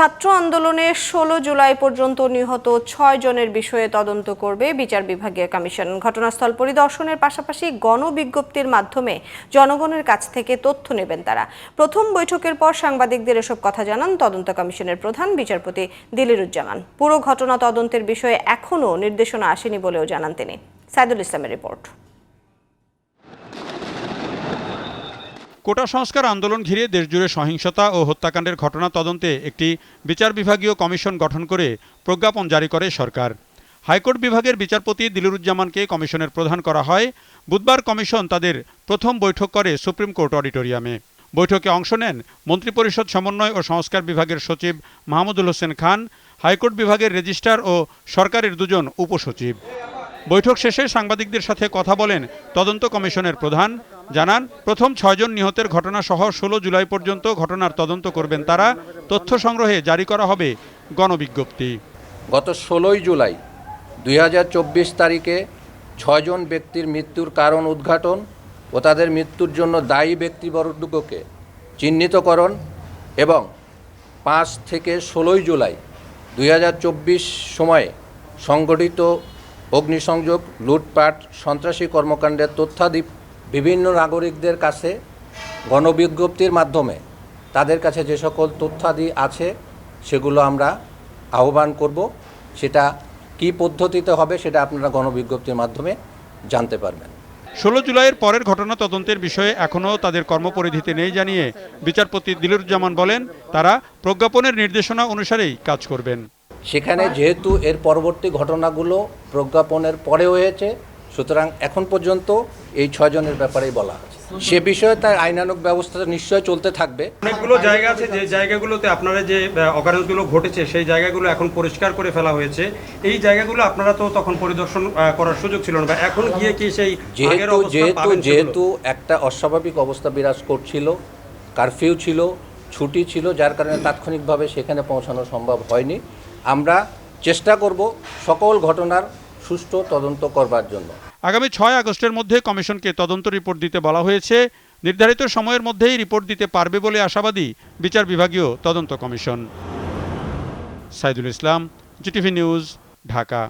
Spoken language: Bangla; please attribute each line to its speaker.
Speaker 1: ছাত্র আন্দোলনে ষোলো জুলাই পর্যন্ত নিহত ছয় জনের বিষয়ে তদন্ত করবে বিচার বিভাগীয় কমিশন। ঘটনাস্থল পরিদর্শনের পাশাপাশি গণবিজ্ঞপ্তির মাধ্যমে জনগণের কাছ থেকে তথ্য নেবেন তারা। প্রথম বৈঠকের পর সাংবাদিকদের এসব কথা জানান তদন্ত কমিশনের প্রধান বিচারপতি দিলিরুজ্জামান। পুরো ঘটনা তদন্তের বিষয়ে এখনও নির্দেশনা আসেনি বলেও জানান তিনি। সাইদুল ইসলামের রিপোর্ট।
Speaker 2: কোটা সংস্কার আন্দোলন ঘিরে দেশজুড়ে সহিংসতা ও হত্যাকাণ্ডের ঘটনা তদন্তে একটি বিচার বিভাগীয় কমিশন গঠন করে প্রজ্ঞাপন জারি করে সরকার। হাইকোর্ট বিভাগের বিচারপতি দিলুরুজ্জামানকে কমিশনের প্রধান করা হয়। বুধবার কমিশন তাদের প্রথম বৈঠক করে সুপ্রিম কোর্ট অডিটোরিয়ামে। বৈঠকে অংশ নেন মন্ত্রিপরিষদ সমন্বয় ও সংস্কার বিভাগের সচিব মাহমুদুল হোসেন খান, হাইকোর্ট বিভাগের রেজিস্ট্রার ও সরকারের দুজন উপসচিব। বৈঠক শেষে সাংবাদিকদের সাথে কথা বলেন তদন্ত কমিশনের প্রধান জানান, প্রথম ছয়জন নিহতের ঘটনা সহ ষোলো জুলাই পর্যন্ত ঘটনার তদন্ত করবেন তারা। তথ্য সংগ্রহে জারি করা হবে গণবিজ্ঞপ্তি।
Speaker 3: গত ষোলোই জুলাই দুই হাজার চব্বিশ তারিখে ছয়জন ব্যক্তির মৃত্যুর কারণ উদ্ঘাটন ও তাদের মৃত্যুর জন্য দায়ী ব্যক্তিবর্গকে চিহ্নিতকরণ এবং পাঁচ থেকে ষোলোই জুলাই দুই হাজার চব্বিশ সময়ে সংগঠিত অগ্নিসংযোগ, লুটপাট, সন্ত্রাসী কর্মকাণ্ডের তথ্যাদি বিভিন্ন নাগরিকদের কাছে গণবিজ্ঞপ্তির মাধ্যমে তাদের কাছে যে সকল তথ্যাদি আছে সেগুলো আমরা আহ্বান করব। সেটা কি পদ্ধতিতে হবে সেটা আপনারা গণবিজ্ঞপ্তির মাধ্যমে জানতে পারবেন।
Speaker 2: ষোলো জুলাইয়ের পরের ঘটনা তদন্তের বিষয়ে এখনও তাদের কর্মপরিধিতে নেই জানিয়ে বিচারপতি দিলুরুজ্জামান বলেন তারা প্রজ্ঞাপনের নির্দেশনা অনুসারেই কাজ করবেন।
Speaker 3: সেখানে যেহেতু এর পরবর্তী ঘটনাগুলো প্রজ্ঞাপনের পরে হয়েছে সুতরাং এখন পর্যন্ত এই ছয়জনের ব্যাপারেই বলা আছে সে বিষয়ে তার আইনানুগ ব্যবস্থা নিশ্চয় চলতে থাকবে।
Speaker 4: অনেকগুলো জায়গা আছে যে জায়গাগুলোতে আপনারা যে অকারেন্সগুলো ঘটেছে সেই জায়গাগুলো এখন পরিষ্কার করে ফেলা হয়েছে। এই জায়গাগুলো আপনারা তো তখন পরিদর্শন করার সুযোগ ছিল না। বা এখন গিয়ে কি সেই
Speaker 3: যেহেতু যেহেতু যেহেতু একটা অস্বাভাবিক অবস্থা বিরাজ করছিল কারফিউ ছিল ছুটি ছিল যার কারণে তাৎক্ষণিকভাবে সেখানে পৌঁছানো সম্ভব হয়নি। আমরা চেষ্টা করব সকল ঘটনার সুষ্ঠু তদন্ত করবার জন্য।
Speaker 2: আগামী ছয় আগস্টের মধ্যে কমিশনকে তদন্ত রিপোর্ট দিতে বলা হয়েছে। নির্ধারিত সময়ের মধ্যেই রিপোর্ট দিতে পারবে বলে আশাবাদী বিচার বিভাগীয় তদন্ত commission. Saidul Islam, GTV news, Dhaka.